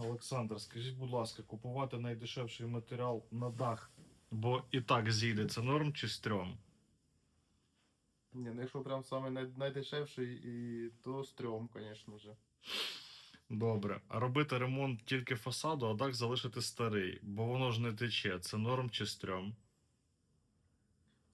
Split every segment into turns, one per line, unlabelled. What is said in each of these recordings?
Олександр, скажіть, будь ласка, купувати найдешевший матеріал на дах, бо і так зійде, це норм чи стрьом?
Ні, ну якщо прям саме най- найдешевший, і то стрьом, звісно же.
Добре. А робити ремонт тільки фасаду, а дах залишити старий, бо воно ж не тече. Це норм чи стрьом?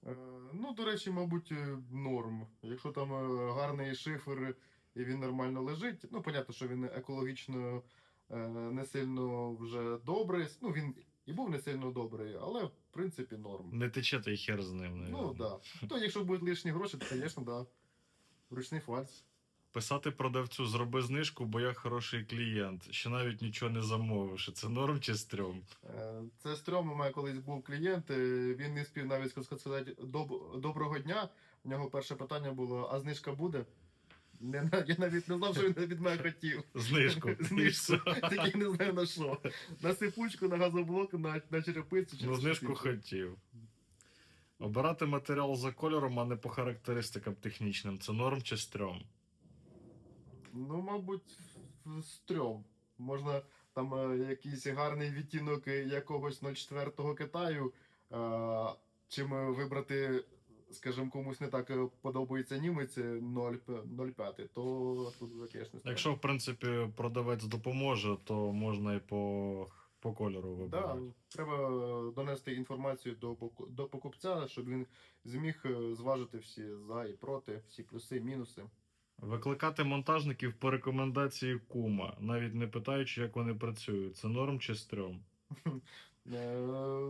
Е, ну, до речі, мабуть, е, норм. Якщо там е, гарний шифер і він нормально лежить, ну, понятно, що він екологічно не сильно вже добрий. Ну, він і був не сильно добрий, але в принципі норм.
Не тече та й хер з ним.
Ну,
навірно.
да. То якщо будуть лишні гроші, то, звісно, да. Ручний фальс.
Писати продавцю зроби знижку, бо я хороший клієнт, ще навіть нічого не замовивши. Це норм чи стрьом?
Е, Це стрьом, у мене колись був клієнт, е, він не спів навіть сказати «Доб- доброго дня. У нього перше питання було: а знижка буде? Не, я навіть не знав, що він від мене хотів.
Знижку.
Знижку. Тільки не знаю на що. На сипучку, на газоблок, на, на черепицю.
Ну, знижку
хотів.
Обирати матеріал за кольором, а не по характеристикам технічним. Це норм чи стрьом?
Ну, мабуть, стрьом. Можна там е, якийсь гарний відтінок якогось 04-го Китаю, е, чим е, вибрати, скажімо, комусь не так е, подобається німець е, 0,5, то тут, звісно, стрьом.
Якщо, в принципі, продавець допоможе, то можна і по, по кольору
Да, треба донести інформацію до, до покупця, щоб він зміг е, зважити всі за і проти, всі плюси, мінуси.
Викликати монтажників по рекомендації кума, навіть не питаючи, як вони працюють. Це норм чи стрьом?
Е,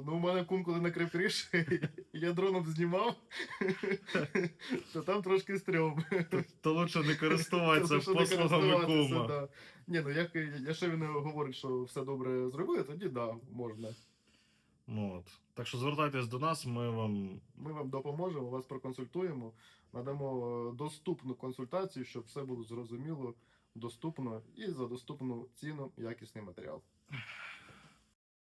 ну, у мене кум, коли накрив криш, я дроном знімав, то там трошки стрьом.
То лучше не користуватися послугами кума.
да. Ні, ну як, якщо він говорить, що все добре зробили, тоді да, можна.
Ну, от. Так що звертайтесь до нас, ми вам
Ми вам допоможемо, вас проконсультуємо, надамо е, доступну консультацію, щоб все було зрозуміло, доступно і за доступну ціну якісний матеріал.